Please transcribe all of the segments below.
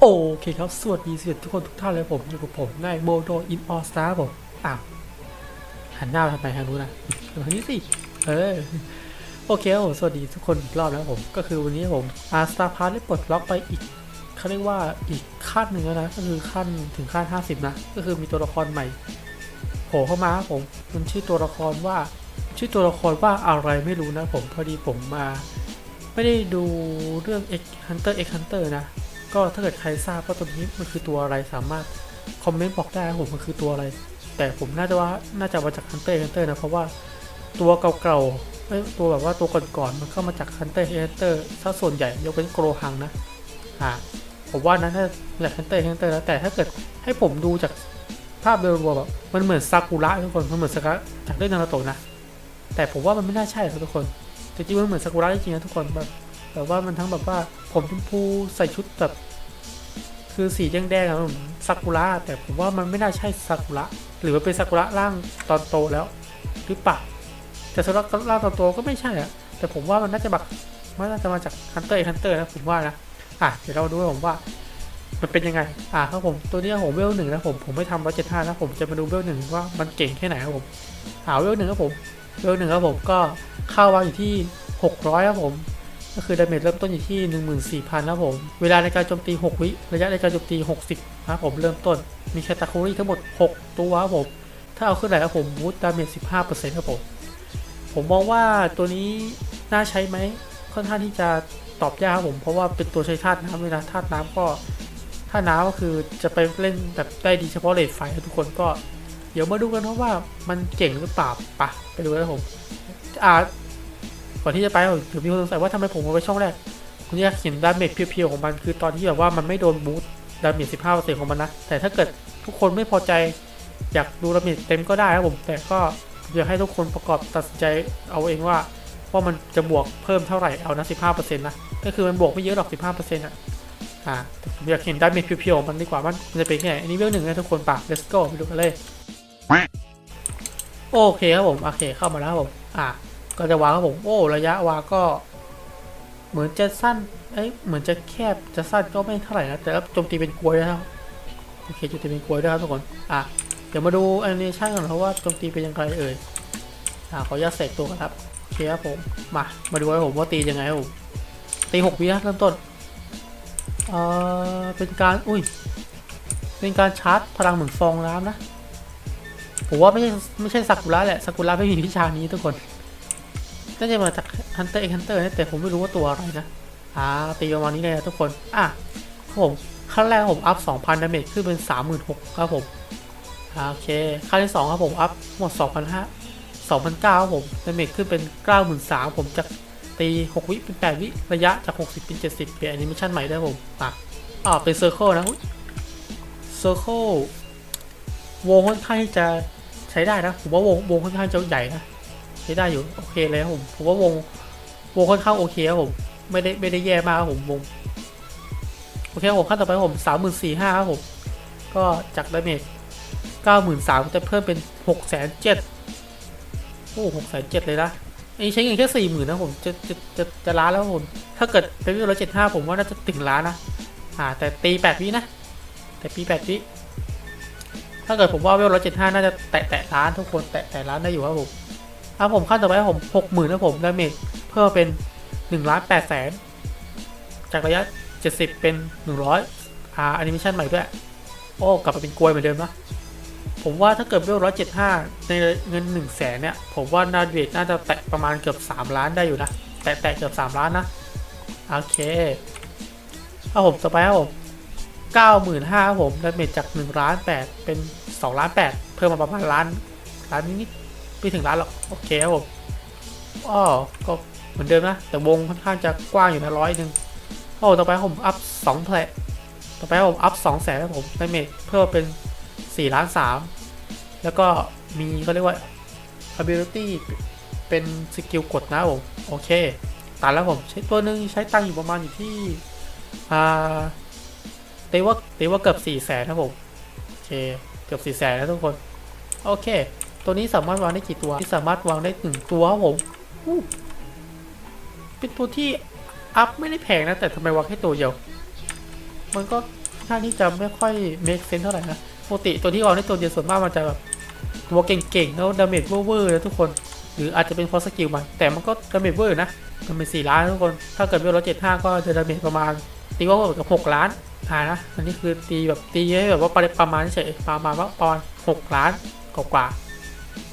โอเคครับ สวัสดีสวัสดีทุกคนทุกท่านเลยผมอยู่กับผมนายโบโดอินออสตาผมอ้าวหันหน้าทำไมทางนู้นนะทางนี้สิเออโอเคครับผมสวัสดีทุกคนอีกรอบแล้วผม ก็คือวันนี้ผมอาร์สตาร์พาร์ได้ปลดล็อกไปอีกเขาเรียกว่าอีกขั้นหนึ่งแล้วนะ ก็คือขั้นถึงขั้น 50 นะ ก็คือมีตัวละครใหม่โผล่เข้ามาครับผม มันชื่อตัวละครว่า ชื่อตัวละครว่าอะไรไม่รู้นะผมพอดีผมมา ไม่ได้ดูเรื่อง X Hunter X Hunter นะ ก็ถ้าเกิดใครทราบว่าตัวนี้มันคือตัวอะไรสามารถคอมเมนต์บอกได้ผมมันคือตัวอะไร แต่ผมน่าจะว่าน่าจะมาจาก Hunter X Hunter นะเพราะว่าตัวเก่าๆตัวแบบว่าตัวก่อนๆมันเข้ามาจาก Hunter X Hunter ถ้าส่วนใหญ่ยกเป็นโกรหังนะอ่าผมว่านะถ้าจาก Hunter X Hunter แล้วแต่ถ้าเกิดให้ผมดูจากภาพโดยรวมแบบมันเหมือนซากุระทุกคนมันเหมือนซากุระจากเรื่องนารูโตะนะแต่ผมว่ามันไม่น่าใช่ครับทุกคน จริงๆมันเหมือนซากุระจริงๆนะทุกคนแบบแบบว่ามันทั้งแบบว่าผมชมพูใส่ชุดแบบ คือสีแดงๆอะผมซากุระแต่ผมว่ามันไม่น่าใช่ซากุระหรือว่าเป็นซากุระร่างตอนโตแล้ว หรือเปล่าแต่ซากุระร่างตอนโตก็ไม่ใช่อะแต่ผมว่ามันน่าจะแบบมันน่าจะมาจากฮันเตอร์ฮันเตอร์นะผมว่านะอะเดี๋ยวเราดูว่าผมว่ามันเป็นยังไง อะครับผม ตัวนี้ผมเวลหนึ่งนะผม ผมไม่ทำร้อยเจ็ดห้านะผมจะมาดูเวลหนึ่งว่ามันเก่งแค่ไหนครับผม หาเวลหนึ่งครับผม เวลหนึ่งครับผมก็ เข้าวางอยู่ที่หกร้อยครับผม ก็คือดาเมจเริ่มต้นอยู่ที่ 14,000ครับผม เวลาในการโจมตี 6 วิ ระยะในการโจมตี 60ครับผมเริ่มต้น มีแคตตาคูรี่ทั้งหมด 6 ตัวครับผม ถ้าเอาขึ้นไหนครับผมบูต์ดาเมจ15%ครับผม ผมมองว่าตัวนี้น่าใช้ไหม ค่อนข้างที่จะตอบยากครับผม เพราะว่าเป็นตัวใช้ธาตุน้ำเลยนะธาตุน้ำก็ธาตุน้ำก็คือจะไปเล่นแบบได้ดีเฉพาะเลดไฟนะทุกคนก็ เดี๋ยวมาดูกันนะว่ามันเก่งหรือเปล่าปะไปดูกันครับผม อ่าก่อนที่จะไปผมถึงมีคนสงสัยว่าทำไมผมเอาไว้ช่องแรกผมอยากเห็นดาเมจเพียวๆของมันคือตอนที่แบบว่ามันไม่โดนบูสต์ดาเมจ15%ของมันนะ แต่ถ้าเกิดทุกคนไม่พอใจ อยากดูดาเมจเต็มก็ได้ครับผม แต่ก็อยากให้ทุกคนประกอบตัดสินใจเอาเองว่าว่ามันจะบวกเพิ่มเท่าไหร่เอานะ15%นะ ก็คือมันบวกไม่เยอะหรอก15%อะอ่าแต่ผมอยากเห็นดาเมจเพียวๆของมันดีกว่ามันมันจะเป็นแค่ไหนอันนี้เวลหนึ่งนะทุกคนป่ะ let's go ไปดูกันเลยโอเคครับผมโอเคเข้ามาแล้วครับผมอ่า ก็จะวางครับผมโอ้ระยะวางก็ เหมือนจะสั้นเอ้ยเหมือนจะแคบจะสั้นก็ไม่เท่าไหร่นะแต่ว่าโจมตีเป็นกลวยนะครับโอเคโจมตีเป็นกลวยด้วยครับทุกคนอะเดี๋ยวมาดูแอนิเมชันกันครับว่าโจมตีเป็นยังไงเอ่ยอ่าขออนุญาตเสกตัวครับโอเคครับผมมามาดูครับผมว่าตียังไงครับผมตีหกวินะเริ่มต้นเอ่อเป็นการอุ้ยเป็นการชาร์จพลังเหมือนฟองน้ำนะผมว่าไม่ใช่ไม่ใช่ซากุระแหละซากุระไม่มีวิชานี้ทุกคน น่าจะมาจาก Hunter x Hunter นะแต่ผมไม่รู้ว่าตัวอะไรนะอ่าตีประมาณนี้เลยนะทุกคน อะครับผมขั้นแรกผมอัพ 2,000ดาเมจขึ้นเป็น 36,000ครับผมโอเคขั้นที่ 2 ครับผมอัพหมด 2,500 2,900ครับผมดาเมจขึ้นเป็น 93,000ผมจากตี 6 วิเป็น 8 วิ ระยะจาก 60 เป็น 70 เปลี่ยนแอนิเมชันใหม่ได้ผมอะอ่าเป็นเซอร์เคิลนะเซอร์เคิลวงค่อนข้างที่จะใช้ได้นะ ผมว่าวงวงค่อนข้างจะใหญ่นะ ใช้ได้อยู่โอเคเลยครับผมผมว่าวงวงค่อนข้างโอเคครับผมไม่ได้ไม่ได้แย่มากครับผมวงโอเคครับผมขั้นต่อไปผมสามหมื่นสี่ห้าครับผมก็จากดาเมจเก้าหมื่นสามจะเพิ่มเป็นหกแสนเจ็ดโอ้หกแสนเจ็ดเลยนะอันนี้ใช้เงินแค่สี่หมื่นนะผมจะจะจะจะล้านแล้วผมถ้าเกิดเป็นวิวร้อยเจ็ดห้าผมว่าน่าจะถึงล้านนะอ่าแต่ตีแปดวินะ แต่ปีแปดวิถ้าเกิดผมว่าเวลร้อยเจ็ดห้าน่าจะแตะแตะล้านทุกคนแตะแตะล้านได้อยู่ครับผม ครับผมขั้นต่อไปผมหกหมื่นนะผมดาเมจเพิ่มเป็นหนึ่งล้านแปดแสนจากระยะเจ็ดสิบเป็นหนึ่งร้อยอ่าแอนิเมชันใหม่ด้วย โอ้กลับมาเป็นกลวยเหมือนเดิมนะผมว่าถ้าเกิดเวลร้อยเจ็ดห้าในเงินหนึ่งแสนเนี่ย ผมว่านาเวทน่าจะแตะประมาณเกือบสามล้านได้อยู่นะ แตะแตะเกือบสามล้านนะ โอเคครับผมต่อไปครับผมเก้าหมื่นห้าผมดาเมจจากหนึ่งล้านแปดเป็นสองล้านแปดเพิ่มมาประมาณล้านล้านนิดๆ ไม่ถึงล้านหรอกโอเคครับผมอ้อก็เหมือนเดิมนะ แต่วงค่อนข้างจะกว้างอยู่นะร้อยหนึ่งโอ้ต่อไปผมอัพสองแผลต่อไปผมอัพสองแสนครับผมดาเมจเพิ่มเป็นสี่ล้านสามแล้วก็มีเขาเรียกว่า ability เป็นสกิลกดนะผมโอเคตัดแล้วผมใช้ตัวหนึ่งใช้ตังอยู่ประมาณอยู่ที่อ่าเตว่าเตว่าเกือบสี่แสนครับผมโอเคเกือบสี่แสนแล้วทุกคน โอเค ตัวนี้สามารถวางได้กี่ตัวที่สามารถวางได้หนึ่งตัวครับผมเป็นตัวที่อัพไม่ได้แพงนะ แต่ทำไมวางแค่ตัวเดียว มันก็ค่อนข้าที่จะไม่ค่อย make sense เท่าไหร่นะปกติตัวที่วางได้ตัวเดียวส่วนมากมันจะแบบตัวเก่งๆแล้วดาเมจเวอร์ๆนะทุกคน หรืออาจจะเป็นเพราะสกิลมันแต่มันก็ดาเมจเวอร์นะดาเมจสี่ล้านทุกคน ถ้าเกิดเวลร้อยเจ็ดห้าก็จะดาเมจประมาณตีว่ากับหกล้านอ่านะ อันนี้คือตีแบบตีให้แบบว่าประมาณเฉยประมาณว่าประมาณหกล้านกว่า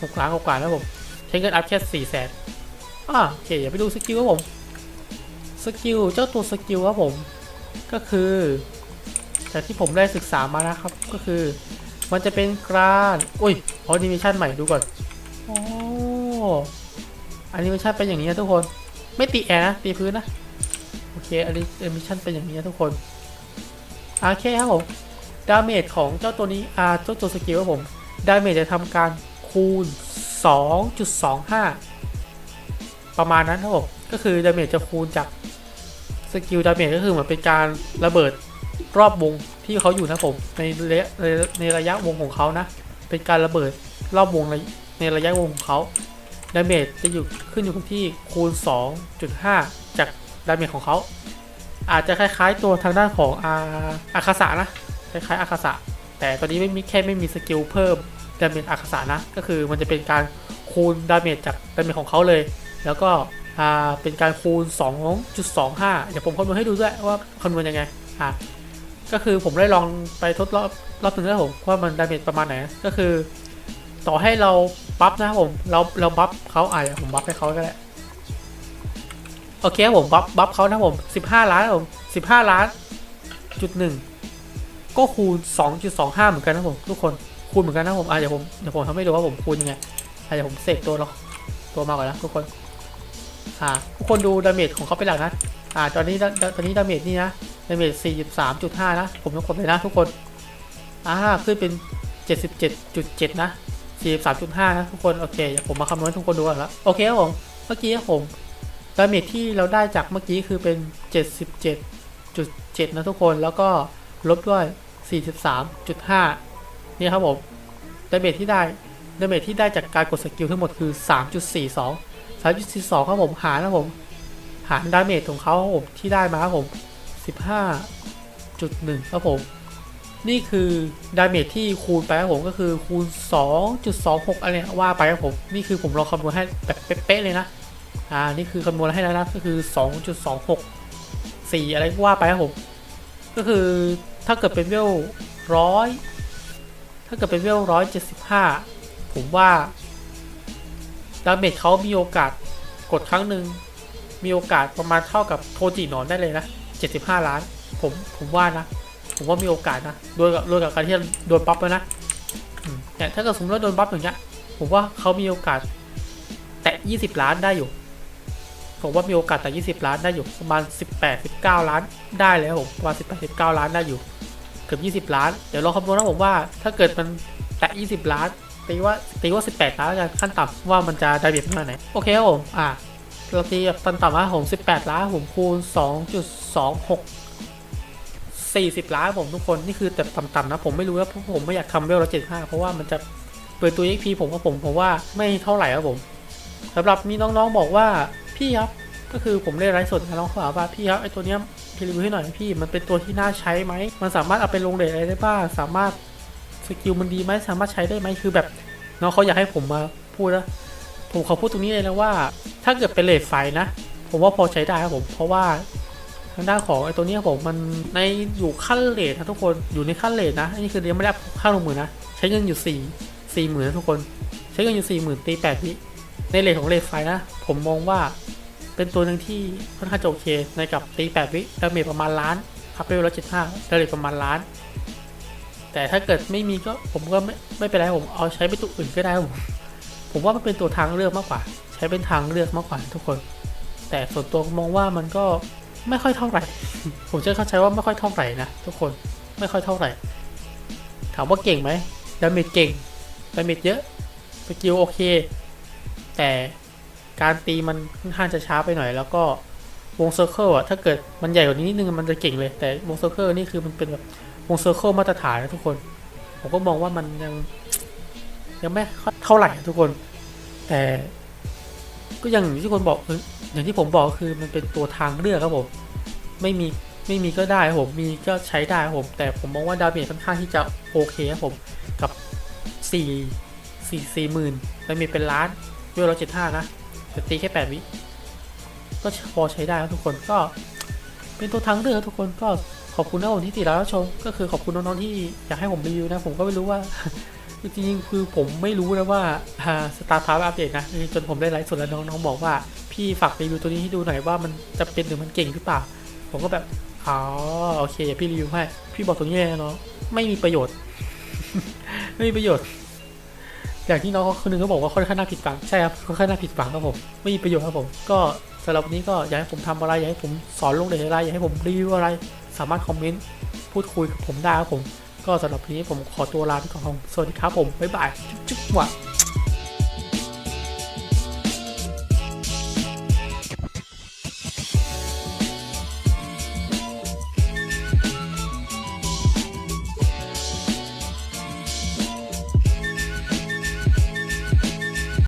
หกล้านกว่าๆนะผม ใช้เงินอัพแค่สี่แสนอ่าโอเคอย่าไปดูสกิลครับผม สกิลเจ้าตัวสกิลครับผม ก็คือจากที่ผมได้ศึกษามานะครับ ก็คือ มันจะเป็นกรานอุ้ยออนิเมชันใหม่ดูก่อนโอ้อนิเมชันเป็นอย่างนี้นะทุกคน ไม่ตีแอร์นะตีพื้นนะ โอเคอนิเมชันเป็นอย่างนี้นะทุกคนโอเคครับผม ดาเมจของเจ้าตัวนี้อ่าเจ้าตัวสกิลครับผม ดาเมจจะทำการ คูณ 2.25 ประมาณนั้นครับผมก็คือดาเมจจะคูณจากสกิลดาเมจก็คือเหมือนเป็นการระเบิดรอบวงที่เขาอยู่นะผมในระยะในในระยะวงของเขานะ เป็นการระเบิดรอบวงในในระยะวงของเขาดาเมจจะอยู่ขึ้นอยู่กับที่คูณ 2.5 จากดาเมจของเขาอาจจะคล้ายๆตัวทางด้านของอาอาคาสะนะคล้ายๆอาคาสะแต่ตอนนี้ไม่มีแค่ไม่มีสกิลเพิ่ม ดาเมจอาคานะ ก็คือมันจะเป็นการคูณดาเมจจากดาเมจของเขาเลย แล้วก็อ่าเป็นการคูณ 2.25 เดี๋ยวผมคำนวณให้ดูด้วยว่าคำนวณยังไงอะก็คือผมได้ลองไปทดรอบรอบหนึ่งแล้วผมว่ามันดาเมจประมาณไหน ก็คือ ต่อให้เราบัฟนะครับผม เราเราบัฟเขาอะผมบัฟให้เขาก็ได้โอเคผมบัฟบัฟเขานะผม 15 ล้านผม15 ล้านจุดหนึ่งก็คูณ 2.25 เหมือนกันนะผมทุกคน คูณเหมือนกันนะผมอะเดี๋ยวผมเดี๋ยวผมทำให้ดูว่าผมคูณยังไงอะเดี๋ยวผมเสกตัวเราตัวมาก่อนนะทุกคน อ่า ทุกคนดูดาเมจของเขาเป็นหลักนะอ่า ตอนนี้ตอนนี้ดาเมจนี่นะดาเมจ43.5นะ ผมต้องกดเลยนะทุกคนอ่าขึ้นเป็น77.7นะ43.5นะทุกคนโอเคเดี๋ยวผมมาคำนวณทุกคนดูก่อนละโอเคครับผมเมื่อกี้ผมดาเมจที่เราได้จากเมื่อกี้คือเป็น77.7นะทุกคนแล้วก็ลบด้วย43.5 นี่ครับผมดาเมจที่ได้ดาเมจที่ได้จากการกดสกิลทั้งหมดคือ 3.42 3.42ครับผมหารนะผม หารดาเมจของเขาครับผมที่ได้มาครับผม 15.1ครับผม นี่คือดาเมจที่คูณไปครับผมก็คือคูณ 2.26 อะไรเนี่ยว่าไปครับผม นี่คือผมลองคำนวณให้แบบเป๊ะๆเลยนะ อ่า นี่คือคำนวณให้แล้วนะ ก็คือ 2.26 4 อะไรก็ว่าไปครับผม ก็คือถ้าเกิดเป็นเวลร้อย ถ้าเกิดเป็นเวลร้อยเจ็ดสิบห้าผมว่าดาเมจเขามีโอกาสกดครั้งหนึ่งมีโอกาสประมาณเท่ากับโทจิหนอนได้เลยนะ 75 ล้าน ผมผมว่านะ ผมว่ามีโอกาสนะโดยกับโดยกับการที่โดนบัฟแล้วนะอืมแต่ถ้าเกิดสมมติว่าโดนบัฟอย่างเงี้ย ผมว่าเขามีโอกาส แตะ 20 ล้านได้อยู่ ผมว่ามีโอกาสแตะ 20 ล้านได้อยู่ประมาณ 18 19 ล้านได้เลยครับผมประมาณ 18 19 ล้านได้อยู่ กือบ20 ล้าน เดี๋ยวเราคำนวณนะผมว่าถ้าเกิดมันแตะ 20 ล้านตีว่าตีว่า 18 ล้านกันขั้นต่ำว่ามันจะได้เบียดขนาดไหนโอเคครับผมอะเราตีแบบต่ำๆนะผม18 ล้านผมคูณ 2.26 40 ล้านผมทุกคนนี่คือแต่ต่ำๆนะผมไม่รู้นะเพราะผมไม่อยากทำเวลละ75 เพราะว่ามันจะเปิดตัว XP ผมว่าผมผมว่าไม่เท่าไหร่ครับผมสำหรับมีน้องๆบอกว่าพี่ครับ ก็คือผมได้ไลฟ์สดกับน้องเขาบอกว่าพี่ครับไอตัวเนี้ยพี่รีวิวให้หน่อยพี่มันเป็นตัวที่น่าใช้ไหมมันสามารถเอาไปลงเลทอะไรได้บ้างสามารถสกิลมันดีไหมสามารถใช้ได้ไหมคือแบบน้องเขาอยากให้ผมมาพูดนะผมขอพูดตรงนี้เลยนะว่า ถ้าเกิดเป็นเลทไฟนะ ผมว่าพอใช้ได้ครับผมเพราะว่าทางด้านของไอตัวเนี้ยผมมันในอยู่ขั้นเลทนะทุกคนอยู่ในขั้นเลทนะอันนี้คือยังไม่ได้ค่าลงมือนะใช้เงินอยู่สี่สี่หมื่นนะทุกคน ใช้เงินอยู่สี่หมื่นตีแปดวิในเลทของเลทไฟนะ ผมมองว่า เป็นตัวหนึ่งที่ค่อนข้างจะโอเค ในกับตีแปดวิดาเมจประมาณล้านอัพเลเวลละเจ็ดห้าดาเมจประมาณล้าน แต่ถ้าเกิดไม่มีก็ผมก็ไม่ไม่เป็นไรผมเอาใช้ไปตัวอื่นก็ได้ผมผมว่ามันเป็นตัวทางเลือกมากกว่า ใช้เป็นทางเลือกมากกว่าทุกคน แต่ส่วนตัวมองว่ามันก็ไม่ค่อยเท่าไหร่ ผมจะเข้าใจว่าไม่ค่อยเท่าไหร่นะทุกคนไม่ค่อยเท่าไหร่ ถามว่าเก่งไหมดาเมจเก่งดาเมจเยอะสกิลโอเค แต่ การตีมันค่อนข้างจะช้าไปหน่อย แล้วก็วงเซอร์เคิลอะถ้าเกิดมันใหญ่กว่านี้นิดนึงมันจะเก่งเลย แต่วงเซอร์เคิลนี่คือมันเป็นแบบวงเซอร์เคิลมาตรฐานนะทุกคน ผมก็มองว่ามันยังยังไม่เท่าไหร่ทุกคน แต่ก็ยังอย่างที่คนบอกอย่างที่ผมบอกคือมันเป็นตัวทางเลือกครับผมไม่มีไม่มีก็ได้ผมมีก็ใช้ได้ผม แต่ผมมองว่าดาเมจค่อนข้างที่จะโอเคครับผมกับสี่สี่สี่หมื่นดาเมจเป็นล้านเวลร้อยเจ็ดห้านะ แต่ตีแค่แปดวิก็พอใช้ได้ครับทุกคนก็ เป็นตัวทางเลือกทุกคนก็ขอบคุณนะผมที่ติดแล้วชม ก็คือขอบคุณน้องๆที่อยากให้ผมรีวิวนะ ผมก็ไม่รู้ว่าจริงๆคือผมไม่รู้นะว่าสตาร์ทาร์อัปเดตนะจนผมได้ไลฟ์สดแล้วน้องๆบอกว่า พี่ฝากรีวิวตัวนี้ให้ดูหน่อยว่ามันจะเป็นหรือมันเก่งหรือเปล่า ผมก็แบบอ๋อโอเคเดี๋ยวพี่รีวิวให้ พี่บอกตรงนี้เลยนะน้องไม่มีประโยชน์ ไม่มีประโยชน์ อย่างที่น้องคนหนึงเขาบอกว่าค่อนข้างน่าผิดหวังใช่ครับค่อนข้างน่าผิดหวังครับผมไม่มีประโยชน์ครับผม ก็สำหรับวันนี้ก็อยากให้ผมทำอะไรอยากให้ผมสอนลงเดทอะไรอยากให้ผมรีวิวอะไร สามารถคอมเมนต์พูดคุยกับผมได้ครับผม ก็สำหรับวันนี้ผมขอตัวลาไปก่อนครับสวัสดีครับผมบ๊ายบายจุ๊บจุ๊บว่ะ